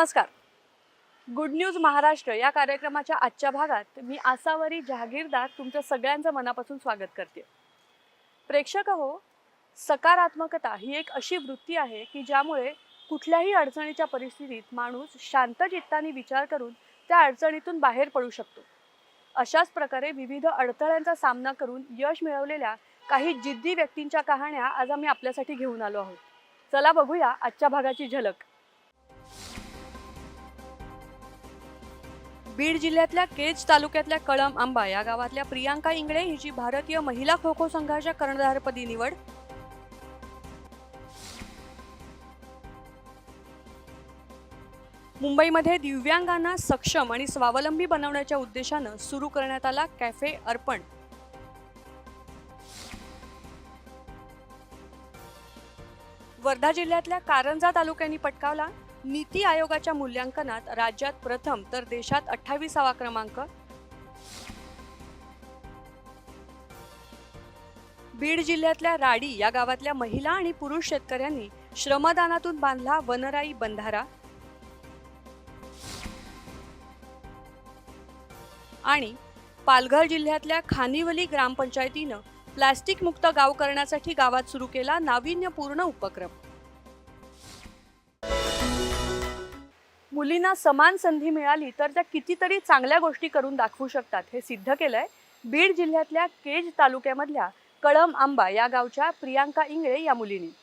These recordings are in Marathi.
नमस्कार. गुड न्यूज महाराष्ट्र या कार्यक्रमाच्या आजच्या भागात मी आसावरी जहागीरदार तुमच्या सगळ्यांचं मनापासून स्वागत करते. प्रेक्षक हो सकारात्मकता ही एक अशी वृत्ती आहे की ज्यामुळे कुठल्याही अडचणीच्या परिस्थितीत माणूस शांत चित्ताने विचार करून त्या अडचणीतून बाहेर पडू शकतो. अशाच प्रकारे विविध अडथळ्यांचा सामना करून यश मिळवलेल्या काही जिद्दी व्यक्तींच्या कहाण्या आज आम्ही आपल्यासाठी घेऊन आलो आहोत. चला बघूया आजच्या भागाची झलक. बीड जिल्ह्यातल्या केज तालुक्यातल्या कळम आंबा या गावातल्या प्रियांका इंगळे हिची भारतीय महिला खो खो संघाच्या कर्णधारपदी निवड. मुंबईमध्ये दिव्यांगांना सक्षम आणि स्वावलंबी बनवण्याच्या उद्देशानं सुरू करण्यात आला कॅफे अर्पण. वर्धा जिल्ह्यातल्या कारंजा तालुक्यांनी पटकावला नीती आयोगाच्या मूल्यांकनात राज्यात प्रथम तर देशात अठ्ठावीसावा क्रमांक. बीड जिल्ह्यातल्या राडी या गावातल्या महिला आणि पुरुष शेतकऱ्यांनी श्रमदानातून बांधला वनराई बंधारा. आणि पालघर जिल्ह्यातल्या खानिवली ग्रामपंचायतीनं प्लास्टिक मुक्त गाव करण्यासाठी गावात सुरू केला नाविन्यपूर्ण उपक्रम. मुलींना समान संधी मिळाली तर त्या कितीतरी चांगल्या गोष्टी करून दाखवू शकतात. हे सिद्ध केलंय. बीड जिल्ह्यातल्या केज तालुक्यामधल्या कळम आंबा या गावच्या प्रियांका इंगळे या मुलीने.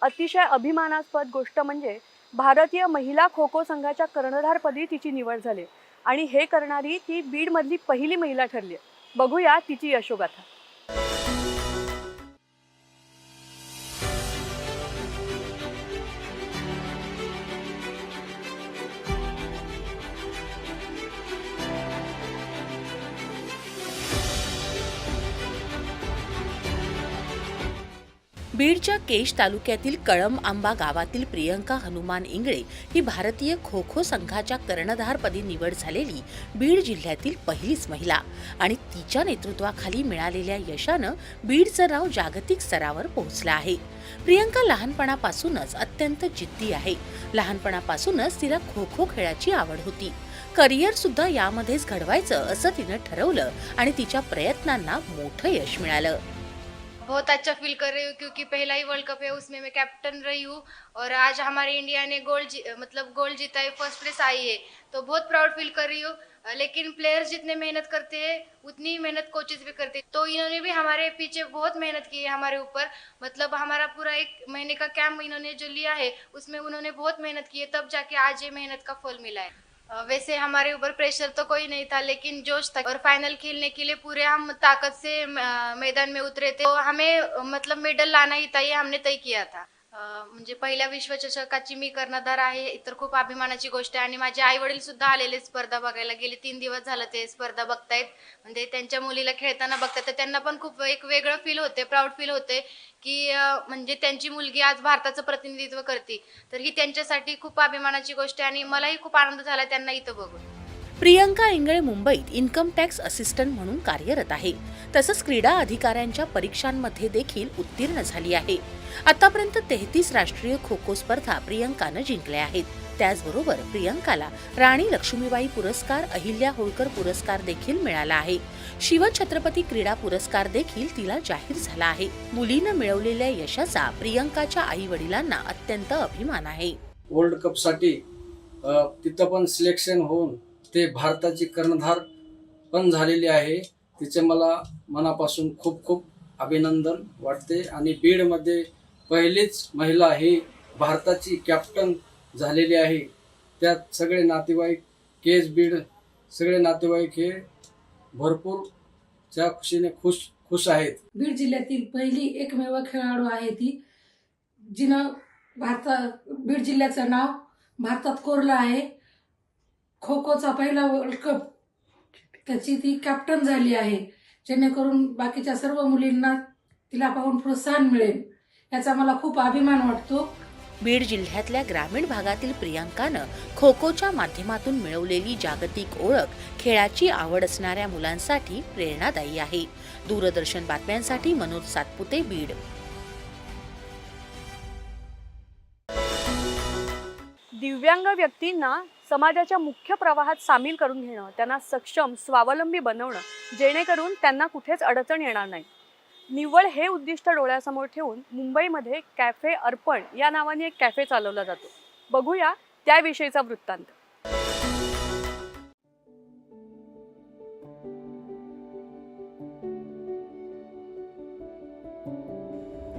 अतिशय अभिमानास्पद गोष्ट म्हणजे भारतीय महिला खो खो संघाच्या कर्णधारपदी तिची निवड झाली. आणि हे करणारी ती बीडमधली पहिली महिला ठरली. आहे. बघूया तिची यशोगाथा. बीडच्या केश तालुक्यातील कळम आंबा गावातील प्रियंका हनुमान इंगळे ही भारतीय खो खो संघाच्या कर्णधारपदी निवड झालेली बीड जिल्ह्यातील पहिलीच महिला आणि तिच्या नेतृत्वाखाली मिळालेल्या यशानं बीडचं नाव जागतिक स्तरावर पोहोचलं आहे. प्रियंका लहानपणापासूनच अत्यंत जिद्दी आहे. लहानपणापासूनच तिला खो खो खेळाची आवड होती. करिअर सुद्धा यामध्येच घडवायचं असं तिनं ठरवलं आणि तिच्या प्रयत्नांना मोठं यश मिळालं. बहुत अच्छा फील कर रही हूँ क्योंकि पहला ही वर्ल्ड कप है, उसमें मैं कैप्टन रही हूँ और आज हमारे इंडिया ने गोल्ड मतलब गोल्ड जीता है फ़र्स्ट प्लेस आई है तो बहुत प्राउड फील कर रही हूँ। लेकिन प्लेयर्स जितने मेहनत करते हैं, उतनी मेहनत कोचेस भी करते हैं। तो इन्होंने भी हमारे पीछे बहुत मेहनत की है हमारे ऊपर। मतलब हमारा पूरा एक महीने का कैंप इन्होंने जो लिया है, उसमें उन्होंने बहुत मेहनत की है, तब जाके आज ये मेहनत का फल मिला है। वैसे हमारे ऊपर प्रेशर तो कोई नहीं था लेकिन जोश था। और फाइनल खेलने के लिए पूरे हम ताकत से मैदान में उतरे थे। तो हमें मतलब मेडल लाना ही था ये हमने तय किया था। म्हणजे पहिल्या विश्वचषकाची मी कर्णधार आहे तर खूप अभिमानाची गोष्ट आहे. आणि माझे आई वडील सुद्धा आलेले स्पर्धा बघायला गेले. तीन दिवस झालं ते स्पर्धा बघतायत. म्हणजे त्यांच्या मुलीला खेळताना बघतात. तर त्यांना पण खूप एक वेगळं फील होते प्राऊड फील होते की म्हणजे त्यांची मुलगी आज भारताचं प्रतिनिधित्व करते. तर ही त्यांच्यासाठी खूप अभिमानाची गोष्ट आहे आणि मलाही खूप आनंद झाला त्यांना इथं बघून. प्रियंका इंगळे मुंबईत इन्कम टॅक्स असिस्टंट म्हणून कार्यरत आहे. तसंच क्रीडा अधिकाऱ्यांच्या परीक्षांमध्ये देखील उत्तीर्ण झाली आहे. आतापर्यंत तेहतीस राष्ट्रीय खो खो स्पर्धा प्रियंकानं जिंकल्या आहेत. त्याचबरोबर प्रियंकाला राणी लक्ष्मीबाई पुरस्कार अहिल्या होळकर पुरस्कार देखील मिळाला आहे. शिवछत्रपती क्रीडा पुरस्कार देखील तिला जाहीर झाला आहे. मुलीनं मिळवलेल्या यशाचा प्रियंकाच्या आई वडिलांना अत्यंत अभिमान आहे. वर्ल्ड कपसाठी तिथं पण सिलेक्शन होऊन ते भारताची कर्णधार पण झालेली आहे. तिचे मला मनापासून खूप खूप अभिनंदन वाटते. आणि बीडमध्ये पहिलीच महिला ही भारताची कॅप्टन झालेली आहे. त्यात सगळे नातेवाईक केस बीड सगळे नातेवाईक हे भरपूर त्या खुशीने खुश खुश आहेत. बीड जिल्ह्यातील पहिली एकमेव खेळाडू आहे ती जिनं भारता बीड जिल्ह्याचं नाव भारतात कोरलं आहे. खो खोचा पहिला वर्ल्ड कप त्याची ती कॅप्टन झाली आहे. जेणेकरून बाकीच्या सर्व मुलींना तिला पाहून प्रोत्साहन मिळेल. याचा मला खूप अभिमान वाटतो. बीड जिल्ह्यातल्या ग्रामीण भागातील प्रियांकानं खो खोच्या माध्यमातून मिळवलेली जागतिक ओळख खेळाची आवड असणाऱ्या मुलांसाठी प्रेरणादायी आहे. दूरदर्शन बातम्यांसाठी मनोज सातपुते बीड. दिव्यांग व्यक्तींना समाजाच्या मुख्य प्रवाहात सामील करून घेणं त्यांना सक्षम स्वावलंबी बनवणं जेणेकरून त्यांना कुठेच अडचण येणार नाही. निव्वळ हे उद्दिष्ट डोळ्यासमोर ठेवून मुंबईमध्ये कॅफे अर्पण या नावाने एक कॅफे चालवला जातो. बघूया त्याविषयीचा वृत्तांत.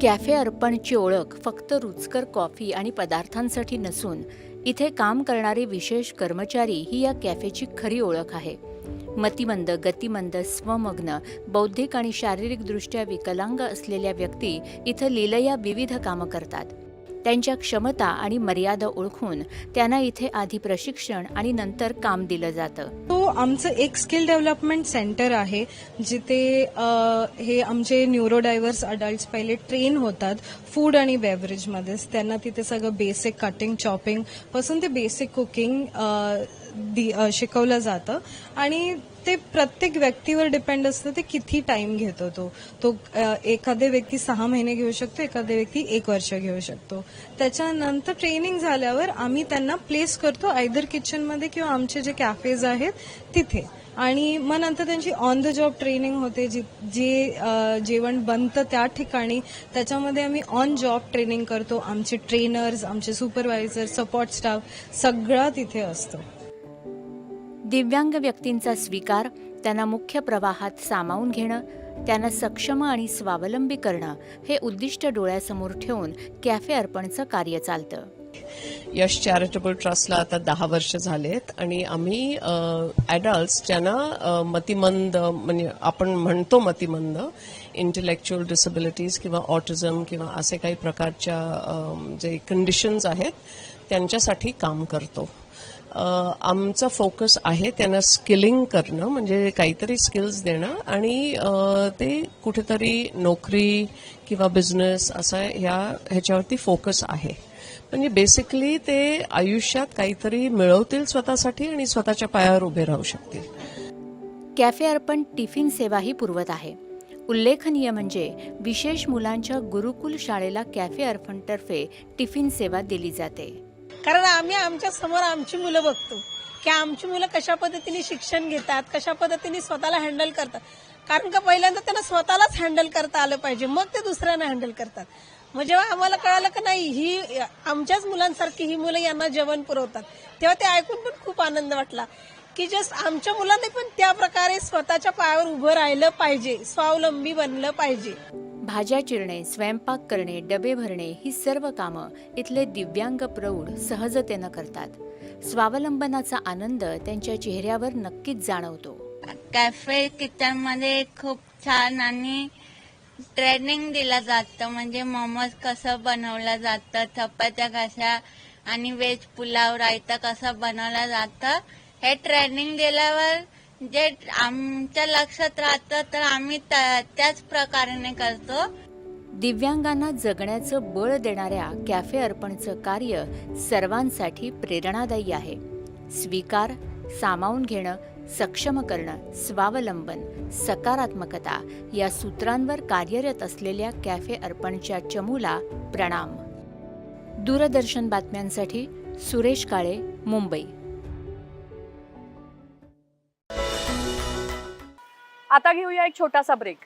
कॅफे अर्पणची ओळख फक्त रुचकर कॉफी आणि पदार्थांसाठी नसून इथे काम करणारे विशेष कर्मचारी ही या कॅफेची खरी ओळख आहे. मतिमंद गतिमंद स्वमग्न बौद्धिक आणि शारीरिकदृष्ट्या विकलांग असलेल्या व्यक्ती इथं लिलया विविध कामं करतात. त्यांच्या क्षमता आणि मर्यादा ओळखून त्यांना इथे आधी प्रशिक्षण आणि नंतर काम दिलं जातं. तो आमचं एक स्किल डेव्हलपमेंट सेंटर आहे जिथे हे आमचे न्यूरोडायव्हर्स अडल्ट पहिले ट्रेन होतात फूड आणि बेवरेजमध्येच त्यांना तिथे सगळं बेसिक कटिंग चॉपिंगपासून ते बेसिक कुकिंग शिकवलं जातं. आणि ते प्रत्येक व्यक्तीवर डिपेंड असतं ते किती टाइम घेतो तो. तो एखादे व्यक्ती सहा महिने घेऊ शकतो एखादे व्यक्ती एक वर्ष घेऊ शकतो. त्याच्यानंतर ट्रेनिंग झाल्यावर आम्ही त्यांना प्लेस करतो आयदर किचनमध्ये किंवा आमचे जे कॅफेज आहेत तिथे. आणि मग नंतर त्यांची ऑन द जॉब ट्रेनिंग होते जी जे जेवण बनतं त्या ठिकाणी. त्याच्यामध्ये आम्ही ऑन जॉब ट्रेनिंग करतो. आमचे ट्रेनर्स आमचे सुपरवायझर सपोर्ट स्टाफ सगळा तिथे असतो. दिव्यांग व्यक्तींचा स्वीकार त्यांना मुख्य प्रवाहात सामावून घेणं त्यांना सक्षम आणि स्वावलंबी करणं हे उद्दिष्ट डोळ्यासमोर ठेवून कॅफे अर्पणचं कार्य चालतं. यश चॅरिटेबल ट्रस्टला आता दहा वर्ष झालेत आणि आम्ही ॲडल्ट्स ज्यांना मतिमंद म्हणजे आपण म्हणतो मतिमंद इंटेलेक्च्युअल डिसेबिलिटीज किंवा ऑटिझम किंवा असे काही प्रकारच्या जे कंडिशन्स आहेत त्यांच्यासाठी काम करतो. आमचा फोकस आहे त्यांना स्किलिंग करणं म्हणजे काहीतरी स्किल्स देणं आणि ते कुठेतरी नोकरी किंवा बिझनेस असं ह्या ह्याच्यावरती फोकस आहे. म्हणजे बेसिकली ते आयुष्यात काहीतरी मिळवतील स्वतःसाठी आणि स्वतःच्या पायावर उभे राहू शकतील. कॅफे अर्पण टिफिन सेवाही पुरवत आहे. उल्लेखनीय म्हणजे विशेष मुलांच्या गुरुकुल शाळेला कॅफे अर्पणतर्फे टिफिन सेवा दिली जाते. कारण आम्ही आमच्यासमोर आमची मुलं बघतो. की आमची मुलं कशा पद्धतीने शिक्षण घेतात कशा पद्धतीने स्वतःला हँडल करतात. कारण का पहिल्यांदा त्यांना स्वतःलाच हँडल करता आलं पाहिजे मग ते दुसऱ्यांना हँडल करतात. मग जेव्हा आम्हाला कळालं की नाही ही आमच्याच मुलांसारखी ही मुलं यांना जेवण पुरवतात तेव्हा ते ऐकून पण खूप आनंद वाटला. की जस्ट आमच्या मुलांनी पण त्या प्रकारे स्वतःच्या पायावर उभं राहिलं पाहिजे स्वावलंबी बनलं पाहिजे. भाज्या चिरणे स्वयंपाक करणे डबे भरणे ही सर्व कामं इथले दिव्यांग प्रौढ सहजतेनं करतात. स्वावलंबनाचा आनंद त्यांच्या चेहऱ्यावर नक्कीच जाणवतो. कॅफे किचनमध्ये खूप छान आणि ट्रेनिंग दिलं जातं. म्हणजे मोमोज कसं बनवलं जातं चपात्या कशा आणि व्हेज पुलाव रायता कसं बनवलं जातं. हे ट्रेनिंग दिल्यावर जे आमच्या लक्षात राहतं तर आम्ही त्या- त्याच प्रकारे करतो. दिव्यांगांना जगण्याचं बळ देणाऱ्या कॅफे अर्पणचं कार्य सर्वांसाठी प्रेरणादायी आहे. स्वीकार सामावून घेणं सक्षम करणं स्वावलंबन सकारात्मकता या सूत्रांवर कार्यरत असलेल्या कॅफे अर्पणच्या चमूला प्रणाम. दूरदर्शन बातम्यांसाठी सुरेश काळे मुंबई. आता घेऊया एक छोटासा ब्रेक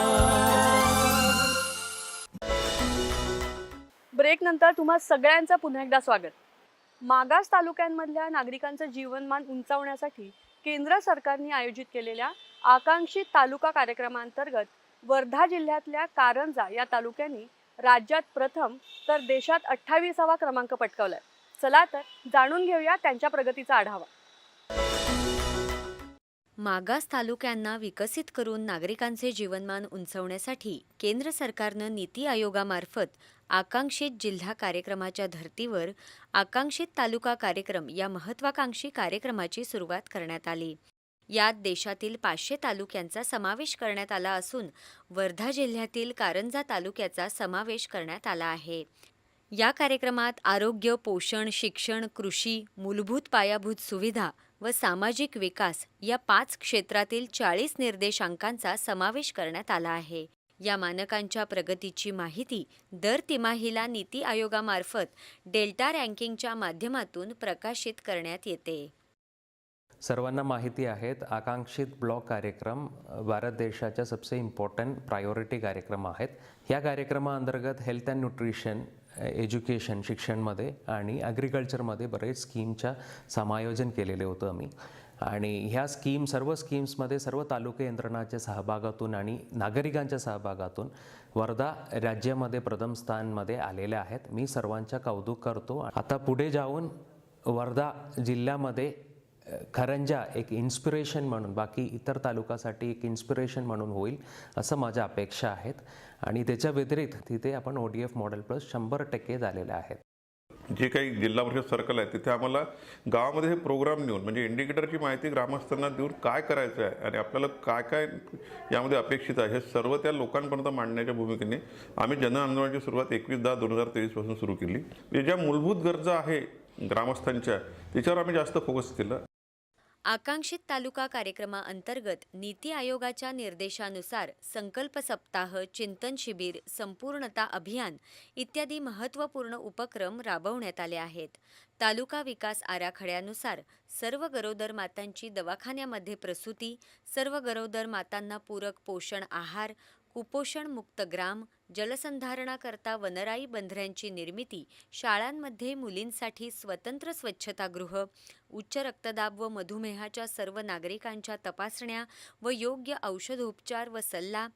ब्रेकनंतर तुम्हा सगळ्यांचं पुन्हा एकदा स्वागत. मागास तालुक्यांमधल्या नागरिकांचं जीवनमान उंचावण्यासाठी केंद्र सरकारने आयोजित केलेल्या आकांक्षित तालुका कार्यक्रमांतर्गत वर्धा जिल्ह्यातल्या कारंजा या तालुक्यांनी राज्यात प्रथम तर देशात अठ्ठावीसावा क्रमांक पटकावलाय. चला तर जाणून घेऊया त्यांच्या प्रगतीचा आढावा. मागास तालुक्यांना विकसित करून नागरिकांचे जीवनमान उंचवण्यासाठी केंद्र सरकारनं नीती आयोगामार्फत आकांक्षित जिल्हा कार्यक्रमाच्या धर्तीवर आकांक्षित तालुका कार्यक्रम या महत्वाकांक्षी कार्यक्रमाची सुरुवात करण्यात आली. यात देशातील पाचशे तालुक्यांचा समावेश करण्यात आला असून वर्धा जिल्ह्यातील कारंजा तालुक्याचा समावेश करण्यात आला आहे. या कार्यक्रमात आरोग्य पोषण शिक्षण कृषी मूलभूत पायाभूत सुविधा व सामाजिक विकास या पाच क्षेत्रातील चाळीस निर्देशांकांचा समावेश करण्यात आला आहे. या मानकांच्या प्रगतीची माहिती दर तिमाहीला नीती आयोगामार्फत डेल्टा रँकिंगच्या माध्यमातून प्रकाशित करण्यात येते. सर्वांना माहिती आहेत आकांक्षित ब्लॉक कार्यक्रम भारत देशाच्या सबसे इम्पॉर्टंट प्रायोरिटी कार्यक्रम आहेत. ह्या कार्यक्रमाअंतर्गत हेल्थ अँड न्यूट्रिशन एज्युकेशन शिक्षणमध्ये आणि ॲग्रिकल्चरमध्ये बरेच स्कीमच्या समायोजन केलेले होतं आम्ही. आणि ह्या स्कीम सर्व स्कीम्समध्ये सर्व तालुके यंत्रणाच्या सहभागातून आणि नागरिकांच्या सहभागातून वर्धा राज्यामध्ये प्रथम स्थानमध्ये आलेल्या आहेत. मी सर्वांच्या कौतुक करतो. आता पुढे जाऊन वर्धा जिल्ह्यामध्ये खरंजा एक इन्स्पिरेशन म्हणून बाकी इतर तालुकासाठी एक इन्स्पिरेशन म्हणून होईल असं माझ्या अपेक्षा आहेत. आणि त्याच्या व्यतिरिक्त तिथे आपण O D F model plus शंभर टक्के झालेले आहेत. जे काही जिल्हा परिषद सर्कल आहे तिथे आम्हाला गावामध्ये हे प्रोग्राम नेऊन म्हणजे इंडिकेटरची माहिती ग्रामस्थांना देऊन काय करायचं आहे आणि आपल्याला काय काय यामध्ये अपेक्षित आहे हे सर्व त्या लोकांपर्यंत मांडण्याच्या भूमिकेने आम्ही जन आंदोलनाची सुरुवात एकवीस दहा दोन हजार तेवीसपासून सुरू केली. ज्या मूलभूत गरजा आहे ग्रामस्थांच्या त्याच्यावर आम्ही जास्त फोकस केलं. आकांक्षित तालुका कार्यक्रमाअंतर्गत नीती आयोगाच्या निर्देशानुसार संकल्प सप्ताह चिंतन शिबिर संपूर्णता अभियान इत्यादी महत्त्वपूर्ण उपक्रम राबवण्यात आले आहेत. तालुका विकास आराखड्यानुसार सर्व गरोदर मातांची दवाखान्यामध्ये प्रसूती सर्व गरोदर मातांना पूरक पोषण आहार कुपोषण मुक्त ग्राम जलसंधारणाकरता वनराई बंधाऱ्यांची निर्मिती शाळांमध्ये मुलींसाठी स्वतंत्र स्वच्छतागृह उच्च रक्तदाब व मधुमेहाच्या सर्व नागरिकांच्या तपासण्या व योग्य औषधोपचार व सल्ला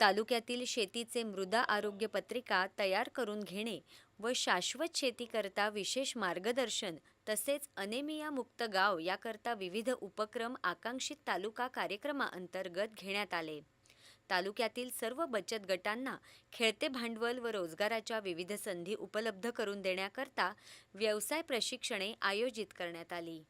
तालुक्यातील शेतीचे मृदा आरोग्य पत्रिका तयार करून घेणे व शाश्वत शेतीकरता विशेष मार्गदर्शन तसेच अनेमिया मुक्त गाव याकरता विविध उपक्रम आकांक्षित तालुका कार्यक्रमाअंतर्गत घेण्यात आले. तालुक्यातील सर्व बचत गटांना खेळते भांडवल व रोजगाराच्या विविध संधी उपलब्ध करून देण्याकरता व्यवसाय प्रशिक्षणे आयोजित करण्यात आली.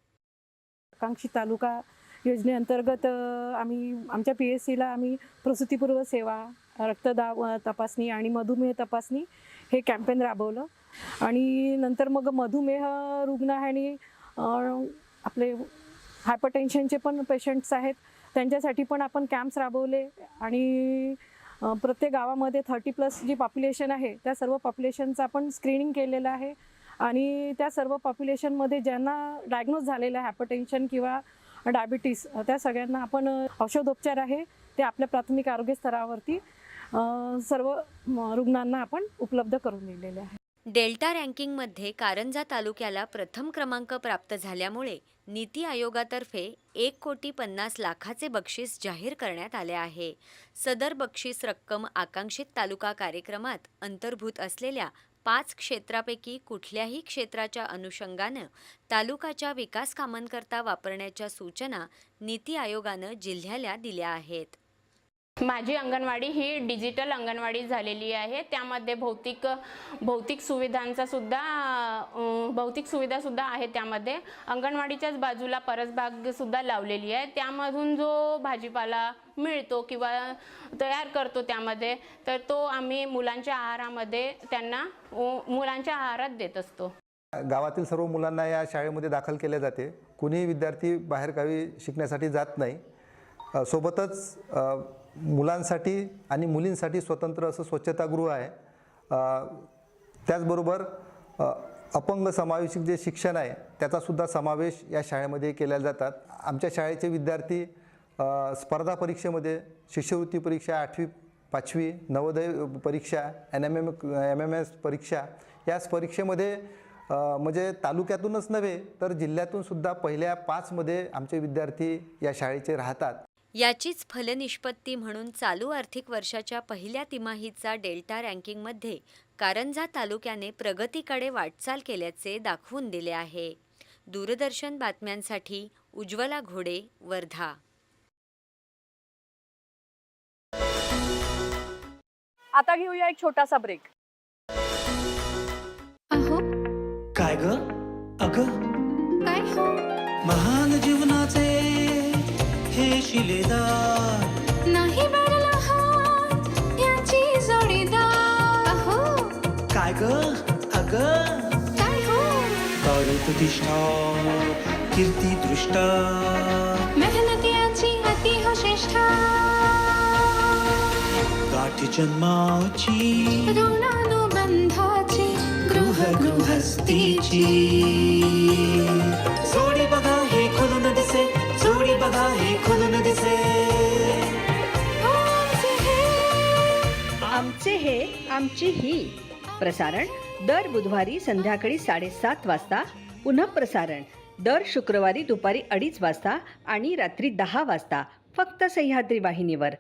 आकांक्षी तालुका योजनेअंतर्गत आम्ही आमच्या पी एस सीला आम्ही प्रसूतीपूर्व सेवा रक्तदाब तपासणी आणि मधुमेह तपासणी हे कॅम्पेन राबवलं. आणि नंतर मग मधुमेह रुग्ण आहे आणि आपले हायपरटेन्शनचे पण पेशंट्स आहेत. त्यांच्यासाठी पण आपण कॅम्प्स राबवले आणि प्रत्येक गावामध्ये थर्टी प्लस जी पॉप्युलेशन आहे त्या सर्व पॉप्युलेशनचं आपण स्क्रीनिंग केलेलं आहे. आणि त्या सर्व पॉप्युलेशनमध्ये ज्यांना डायग्नोज झालेलं आहे हायपरटेन्शन किंवा डायबिटीस त्या सगळ्यांना आपण औषधोपचार आहे ते आपल्या प्राथमिक आरोग्य स्तरावरती सर्व रुग्णांना आपण उपलब्ध करून दिलेले आहे. डेल्टा रँकिंगमध्ये कारंजा तालुक्याला प्रथम क्रमांक प्राप्त झाल्यामुळे नीती आयोगातर्फे एक कोटी पन्नास लाखाचे बक्षीस जाहीर करण्यात आले आहे. सदर बक्षीस रक्कम आकांक्षित तालुका कार्यक्रमात अंतर्भूत असलेल्या पाच क्षेत्रापैकी कुठल्याही क्षेत्राच्या अनुषंगानं तालुकाच्या विकास कामांकरता वापरण्याच्या सूचना नीती आयोगानं जिल्ह्याला दिल्या आहेत. माझी अंगणवाडी ही डिजिटल अंगणवाडी झालेली आहे. त्यामध्ये भौतिक भौतिक सुविधांचा सुद्धा भौतिक सुविधा सुद्धा आहे त्यामध्ये. अंगणवाडीच्याच बाजूला परसबाग सुद्धा लावलेली आहे. त्यामधून जो भाजीपाला मिळतो किंवा तयार करतो त्यामध्ये तर तो आम्ही मुलांच्या आहारामध्ये त्यांना मुलांच्या आहारात देत असतो. गावातील सर्व मुलांना या शाळेमध्ये दाखल केले जाते. कुणीही विद्यार्थी बाहेरगावी शिकण्यासाठी जात नाही. सोबतच मुलांसाठी आणि मुलींसाठी स्वतंत्र असं स्वच्छतागृह आहे. त्याचबरोबर अपंग समावेशक जे शिक्षण आहे त्याचासुद्धा समावेश या शाळेमध्ये केल्या जातात. आमच्या शाळेचे विद्यार्थी स्पर्धा परीक्षेमध्ये शिष्यवृत्ती परीक्षा आठवी पाचवी नवोदय परीक्षा N M M M M S परीक्षा याच परीक्षेमध्ये म्हणजे तालुक्यातूनच नव्हे तर जिल्ह्यातून सुद्धा पहिल्या पाचमध्ये आमचे विद्यार्थी या शाळेचे राहतात. याचीच फलनिष्पत्ती म्हणून चालू आर्थिक वर्षाच्या पहिल्या तिमाहीचा डेल्टा रँकिंगमध्ये कारंजा तालुक्याने प्रगतीकडे वाटचाल केल्याचे दाखवून दिले आहे. दूरदर्शन बातम्यांसाठी उज्ज्वला घोडे वर्धा. आता घेऊया एक छोटासा ब्रेक काय ग? अग. शिलेदार. नाही बरला हात याची जोडीदार. अहो. काय ग? अग? काय हो? प्रतिष्ठा कीर्ती दृष्टा. मेहनत याची अति हो श्रेष्ठा. गाठी जन्माची ऋणानुबंधाची गृह गृहस्थीची. जोडी बघा खुलून दिसे. आमचे हे. आमची ही प्रसारण दर बुधवारी संध्याकाळी साडेसात वाजता पुन्हा प्रसारण दर शुक्रवारी दुपारी अडीच वाजता आणि रात्री दहा वाजता फक्त सह्याद्री वाहिनीवर.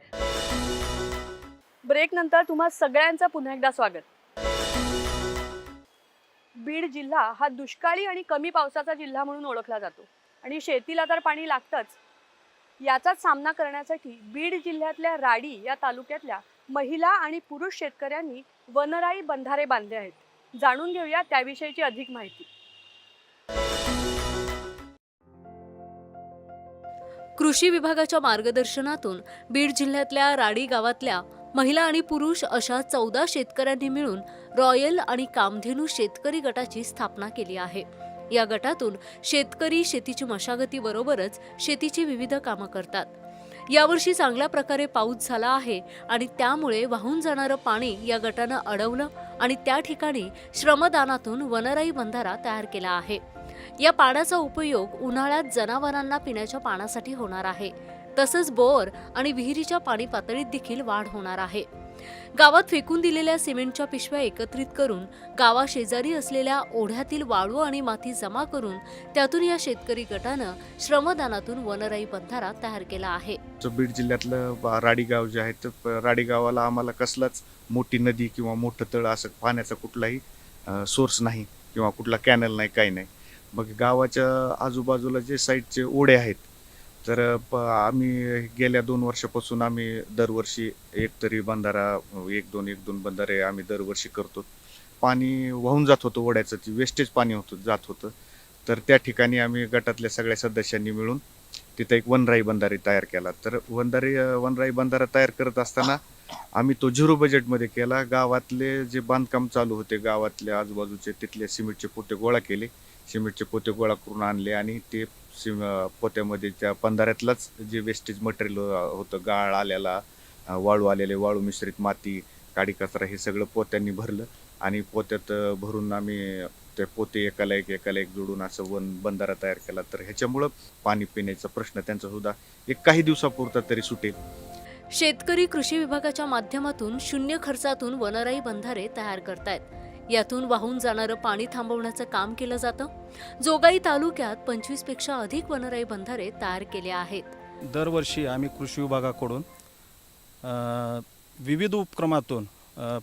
ब्रेक नंतर तुम्हा सगळ्यांचं पुन्हा एकदा स्वागत. बीड जिल्हा हा दुष्काळी आणि कमी पावसाचा जिल्हा म्हणून ओळखला जातो. आणि शेतीला तर पाणी लागतंच याचाच सामना करण्यासाठी बीड जिल्ह्यातल्या राडी या तालुक्यातल्या महिला आणि पुरुष शेतकऱ्यांनी वनराई बंधारे बांधले आहेत. जाणून घेऊया त्याविषयीची अधिक माहिती. कृषी विभागाच्या मार्गदर्शनातून बीड जिल्ह्यातल्या राडी गावातल्या महिला आणि पुरुष अशा चौदा शेतकऱ्यांनी मिळून रॉयल आणि कामधेनू शेतकरी गटाची स्थापना केली आहे. या गटातून शेतकरी शेतीची मशागतीबरोबरच शेतीची विविध कामं करतात. यावर्षी चांगल्या प्रकारे पाऊस झाला आहे आणि त्यामुळे वाहून जाणारं पाणी या गटानं अडवलं आणि त्या ठिकाणी श्रमदानातून वनराई बंधारा तयार केला आहे. या पाण्याचा उपयोग उन्हाळ्यात जनावरांना पिण्याच्या पाण्यासाठी होणार आहे. तसंच बोअर आणि विहिरीच्या पाणी पातळीत देखील वाढ होणार आहे. गावात फेकून दिलेल्या सिमेंटच्या पिशव्या एकत्रित करून गावाशेजारी असलेल्या ओढ्यातील वाळू आणि माती जमा करून त्यातून या शेतकरी गटानं श्रमदानातून वनराई बंधारा तयार केला आहे. जो बीड जिल्ह्यातलं बा- राडी गाव जे आहे तर राडी गावाला आम्हाला कसलाच मोठी नदी किंवा मोठं तळ असं पाण्याचा कुठलाही सोर्स नाही किंवा कुठला कॅनल नाही काही नाही. मग गावाच्या आजूबाजूला जे साईडचे ओढे आहेत तर प आम्ही गेल्या दोन वर्षापासून आम्ही दरवर्षी एक तरी बंधारा एक दोन एक दोन बंधारे आम्ही दरवर्षी करतो. पाणी वाहून जात होतं ओढ्याचं ती वेस्टेज पाणी होतं जात होतं. तर त्या ठिकाणी आम्ही गटातल्या सगळ्या सदस्यांनी मिळून तिथं एक वनराई बंधारे तयार केला. तर वनराई वनराई बंधारा तयार करत असताना आम्ही तो झिरो बजेटमध्ये केला. गावातले जे बांधकाम चालू होते गावातले आजूबाजूचे तिथले सिमेंटचे पोते गोळा केले. सिमेंटचे पोते गोळा करून आणले आणि ते सिम पोत्यामध्ये त्या जे वेस्टेज मटेरियल होतं गाळ आलेला वाळू आलेले वाळू मिश्रित माती काडी कचरा हे सगळं पोत्यांनी भरलं. आणि पोत्यात भरून आम्ही ते पोते एकाला एक एकाला एक जोडून असं वन बंधारा तयार केला. तर ह्याच्यामुळं पाणी पिण्याचा प्रश्न त्यांचा सुद्धा एक काही दिवसापुरता तरी सुटेल. शेतकरी कृषी विभागाच्या माध्यमातून शून्य खर्चातून वनराई बंधारे तयार करतायत. यातून वाहून जाणारं पाणी थांबवण्याचं काम केलं जातं. जोगाई तालुक्यात पंचवीसपेक्षा अधिक वनराई बंधारे तयार केले आहेत. दरवर्षी आम्ही कृषी विभागाकडून विविध उपक्रमातून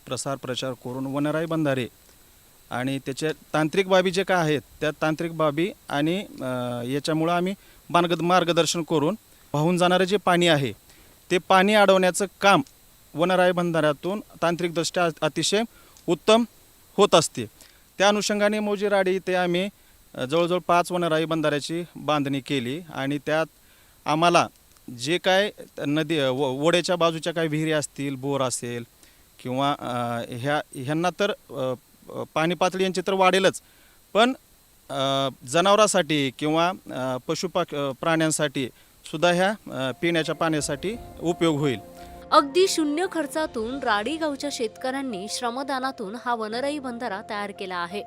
प्रसार प्रचार करून वनराई बंधारे आणि त्याच्या तांत्रिक बाबी जे काय आहेत त्या तांत्रिक बाबी आणि याच्यामुळं आम्ही मार्ग मार्गदर्शन करून वाहून जाणारं जे पाणी आहे ते पाणी अडवण्याचं काम वनराई बंधाऱ्यातून तांत्रिकदृष्ट्या अतिशय उत्तम होत असते. त्या अनुषंगाने मोजीराडी इथे आम्ही जवळजवळ पाच वनराई बंधाऱ्याची बांधणी केली आणि त्यात आम्हाला जे काय नदी व ओढ्याच्या बाजूच्या काही विहिरी असतील बोर असेल किंवा ह्या ह्यांना तर पाणी पातळी यांची तर वाढेलच. पण जनावरासाठी किंवा पशुपा प्राण्यांसाठी सुद्धा ह्या पिण्याच्या पाण्यासाठी उपयोग होईल. अगदी शून्य खर्चातून राडी गावच्या शेतकऱ्यांनी श्रमदानातून हा वनराई बंधारा तयार केला आहे.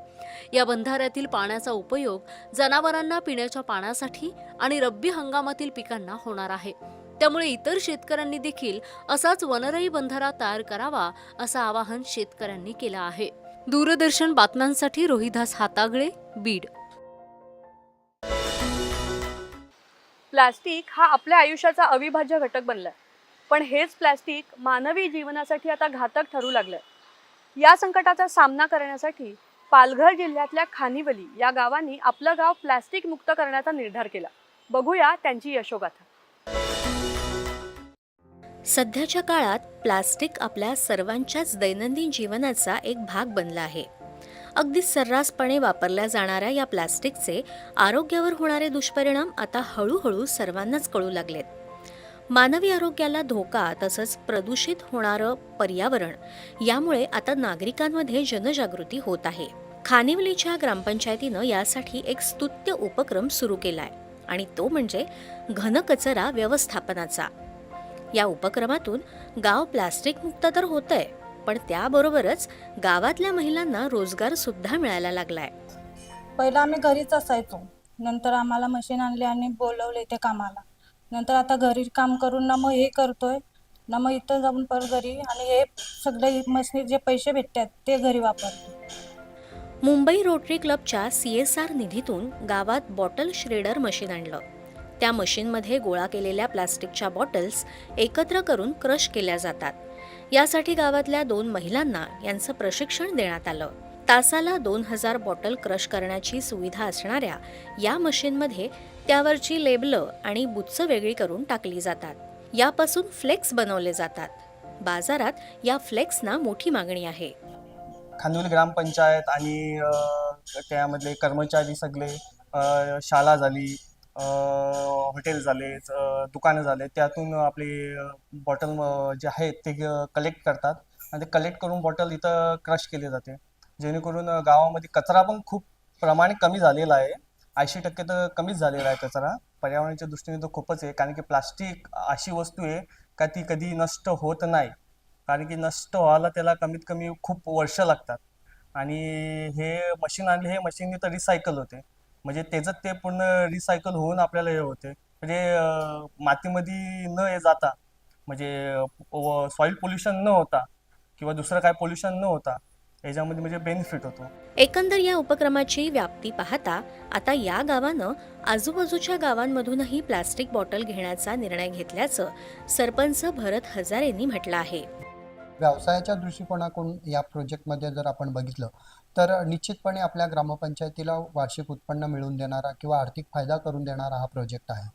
या बंधाऱ्यातील पाण्याचा उपयोग जनावरांना पिण्याच्या पाण्यासाठी आणि रब्बी हंगामातील पिकांना होणार आहे. त्यामुळे इतर शेतकऱ्यांनी देखील असाच वनराई बंधारा तयार करावा असं आवाहन शेतकऱ्यांनी केलं आहे. दूरदर्शन बातम्यांसाठी रोहिदास हातागळे बीड. प्लास्टिक हा आपल्या आयुष्याचा अविभाज्य घटक बनलाय. पण हेच प्लॅस्टिक मानवी जीवनासाठी आता घातक ठरू लागलंय. या संकटाचा सामना करण्यासाठी पालघर जिल्ह्यातल्या खानिवली या गावांनी आपलं गाव प्लॅस्टिक मुक्त करण्याचा निर्धार केला. बघूया त्यांची यशोगाथा. सध्याच्या काळात प्लास्टिक आपल्या सर्वांच्याच दैनंदिन जीवनाचा एक भाग बनला आहे. अगदी सर्रासपणे वापरल्या जाणाऱ्या या प्लास्टिकचे आरोग्यावर होणारे दुष्परिणाम आता हळूहळू सर्वांनाच कळू लागलेत. मानवी आरोग्याला धोका तसंच प्रदूषित होणारं पर्यावरण यामुळे आता नागरिकांमध्ये जनजागृती होत आहे. खानिवलीच्या ग्रामपंचायतीनं यासाठी एक स्तुत्य उपक्रम सुरू केलाय आणि तो म्हणजे घनकचरा व्यवस्थापनाचा. या उपक्रमातून गाव प्लास्टिक मुक्त तर होतंय पण त्याबरोबरच गावातल्या महिलांना रोजगार सुद्धा मिळायला लागलाय. पहिलं आम्ही घरीच असायचो. नंतर आम्हाला मशीन आणले आणि बोलवले ते कामाला. नंतर आता घरी काम करून ना मग हे करतोय. ना मग इथं जाऊन परत घरी आणि हे सगळे मशीन जे पैसे भेटतात ते घरी वापरतो मुंबई रोटरी क्लबच्या सी एस आर निधीतून गावात बॉटल श्रेडर मशीन आणलं. त्या मशीनमध्ये गोळा केलेल्या प्लास्टिकच्या बॉटल्स एकत्र करून क्रश केल्या जातात. यासाठी गावातल्या दोन महिलांना यांचं प्रशिक्षण देण्यात आलं. तासाला दोन हजार बॉटल क्रश करण्याची सुविधा असणाऱ्या या मशीनमध्ये त्यावरची लेबलं आणि बुच्च वेगळी करून टाकली जातात. यापासून फ्लेक्स बनवले जातात. बाजारात या फ्लेक्सना मोठी मागणी आहे. खानोली ग्रामपंचायत आणि त्यामधले कर्मचारी सगळे शाला शाळा झाली हॉटेल झाले दुकानं झाले त्यातून आपले बॉटल जे आहेत ते कलेक्ट करतात. आणि ते कलेक्ट करून बॉटल इथं क्रश केले जाते. जेणेकरून गावामध्ये कचरा पण खूप प्रमाणे कमी झालेला आहे. ऐंशी टक्के तर कमीच झालेला आहे कचरा. पर्यावरणाच्या दृष्टीने तर खूपच आहे. कारण की प्लास्टिक अशी वस्तू आहे का ती कधी नष्ट होत नाही. कारण की नष्ट व्हायला त्याला कमीत कमी खूप वर्ष लागतात. आणि हे मशीन आणले हे मशीनने तर रिसायकल होते. म्हणजे त्याचं ते पूर्ण रिसायकल होऊन आपल्याला हे होते. म्हणजे मातीमध्ये न हे जाता म्हणजे सॉईल पोल्युशन न होता किंवा दुसरं काय पोल्युशन न होता याच्यामध्ये म्हणजे बेनिफिट होतो. एकंदर या उपक्रमाची व्याप्ती पाहता आता या गावानं आजूबाजूच्या गावांमधूनही प्लास्टिक बॉटल घेण्याचा निर्णय घेतल्याचं सरपंच भरत हजारेंनी म्हटलं आहे. व्यवसायाच्या दृष्टिकोनाकडून या प्रोजेक्टमध्ये जर आपण बघितलं तर निश्चितपणे आपल्या ग्रामपंचायतीला वार्षिक उत्पन्न मिळवून देणारा किंवा आर्थिक फायदा करून देणारा हा प्रोजेक्ट आहे.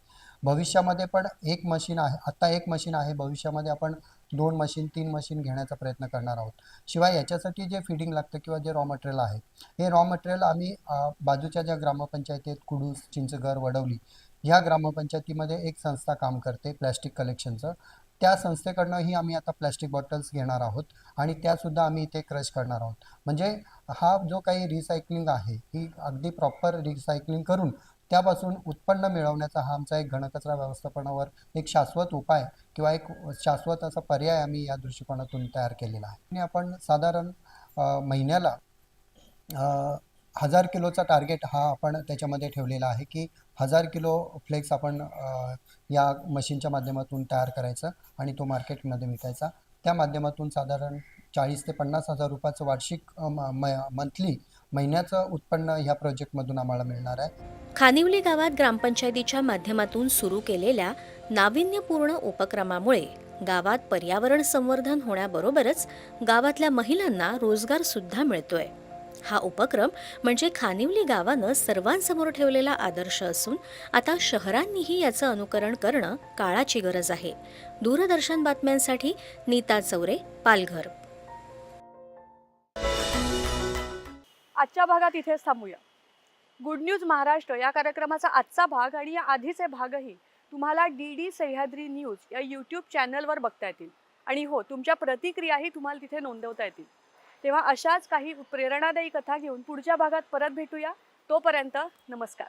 भविष्यामध्ये पण एक मशीन आहे आत्ता एक मशीन आहे भविष्यामध्ये आपण दोन मशीन तीन मशीन घेण्याचा प्रयत्न करणार आहोत. शिवाय याच्यासाठी जे फिडिंग लागतं किंवा जे रॉ मटेरियल आहे हे रॉ मटेरियल आम्ही बाजूच्या ज्या ग्रामपंचायतीत कुडूस चिंचघर वडवली ह्या ग्रामपंचायतीमध्ये एक संस्था काम करते प्लॅस्टिक कलेक्शनचं त्या संस्थेकडनंही आम्ही आता प्लॅस्टिक बॉटल्स घेणार आहोत आणि त्यासुद्धा आम्ही इथे क्रश करणार आहोत. म्हणजे हा जो काही रिसायकलिंग आहे ही अगदी प्रॉपर रिसायकलिंग करून त्यापासून उत्पन्न मिळवण्याचा हा आमचा एक घनकचरा व्यवस्थापनावर एक शाश्वत उपाय किंवा एक शाश्वत असा पर्याय आम्ही या दृष्टिकोनातून तयार केलेला आहे. आणि आपण साधारण महिन्याला हजार किलोचा टार्गेट हा आपण त्याच्यामध्ये ठेवलेला आहे की हजार किलो फ्लेक्स आपण या मशीनच्या माध्यमातून तयार करायचं आणि तो मार्केटमध्ये विकायचा. त्या माध्यमातून साधारण चाळीस ते पन्नास हजार रुपयाचं वार्षिक मंथली महिन्याचं उत्पन्न ह्या प्रोजेक्टमधून आम्हाला मिळणार आहे. खानिवली गावात ग्रामपंचायतीच्या माध्यमातून सुरू केलेल्या नाविन्यपूर्ण उपक्रमामुळे गावात पर्यावरण संवर्धन होण्याबरोबरच गावातल्या महिलांना रोजगार सुद्धा मिळतोय. हा उपक्रम म्हणजे खानिवली गावानं सर्वांसमोर ठेवलेला आदर्श असून आता शहरांनीही याचं अनुकरण करणं काळाची गरज आहे. दूरदर्शन बातम्यांसाठी नीता चौरे पालघर. आजच्या भागात इथेच थांबूया. गुड न्यूज महाराष्ट्र या कार्यक्रमाचा आजचा भाग आणि या आधीचे भागही तुम्हाला डी डी सह्याद्री न्यूज या यूट्यूब चॅनलवर बघता येतील. आणि हो तुमच्या प्रतिक्रियाही तुम्हाला तिथे नोंदवता येतील. तेव्हा अशाच काही प्रेरणादायी कथा घेऊन पुढच्या भागात परत भेटूया. तोपर्यंत नमस्कार.